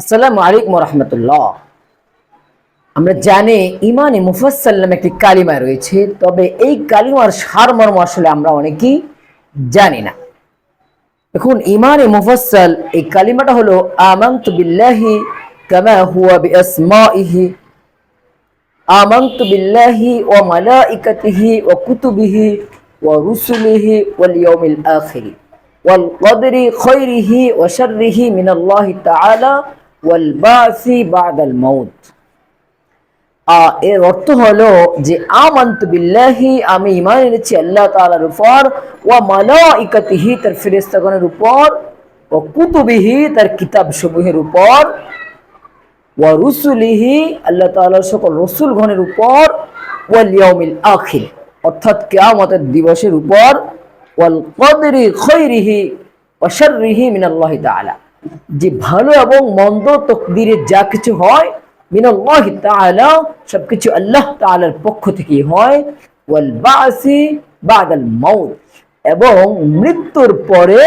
আসসালামু আলাইকুম রহমতুল্লাহ। আমরা জানি ইমানে মুফাসাল্লাম একটি কালিমা রয়েছে, তবে এই কালিমার সারমর্ম আসলে আমরা অনেকেই জানি না। এখন ইমানে মুফাসাল এই কালিমাটা হলো, আমন্ত বিল্লাহি কামা হুয়া আমন্ত বিল্লাহি ওয়া মালাইকাতিহি ওয়া কুতুবিহি ওয়া রুসুলিহি ওয়াল ইয়াউমিল আখির ওয়াল কদরি ওয়া শাররিহি মিনাল্লাহি তাআলা ওয়াল বাদাল মৌত এর অর্থ হলো যে, আমন্ত বিল্লাহি, আমি ইমান এনেছি আল্লাহ তালার উপর ও মালাইকাতিহি তার ফেরেস্তাগণের উপর ও কুতুবিহি, তার কিতাব সমূহের উপর ও রুসুলিহি, আল্লাহ তালার সকল রসুলগণের উপর, ওয়াল ইয়াউমিল আখির, অর্থাৎ কেয়ামতের দিবসের উপর, ওয়াল কদরি খৈরিহি ও শর্রিহি মিনাল্লাহি তাআলা। যে ভালো এবং মন্দ তকদিরে যা কিছু হয় তাআলা, সবকিছু আল্লাহ তাআলার পক্ষ থেকেই হয়। ওয়াল বাসি বাদাল এবং মৃত্যুর পরে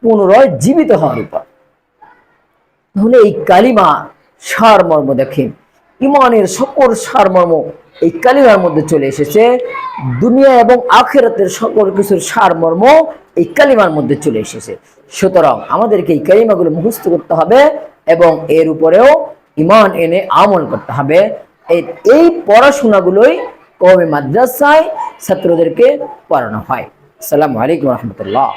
পুনরায় জীবিত হওয়ার উপর তাহলে এই কালিমা সারমর্ম দেখেন। ইমানের সকল সারমর্ম এই কালিমার মধ্যে চলে এসেছে। দুনিয়া এবং আখেরাতের সকল কিছুর সারমর্ম এই কালিমার মধ্যে চলে এসেছে। সুতরাং আমাদেরকে এই কালিমাগুলো মুখস্থ করতে হবে এবং এর উপরেও ইমান এনে আমল করতে হবে। এই- পড়াশোনাগুলোই কমে মাদ্রাসায় ছাত্রদেরকে পড়ানো হয়। আসসালামু আলাইকুম রহমতুল্লাহ।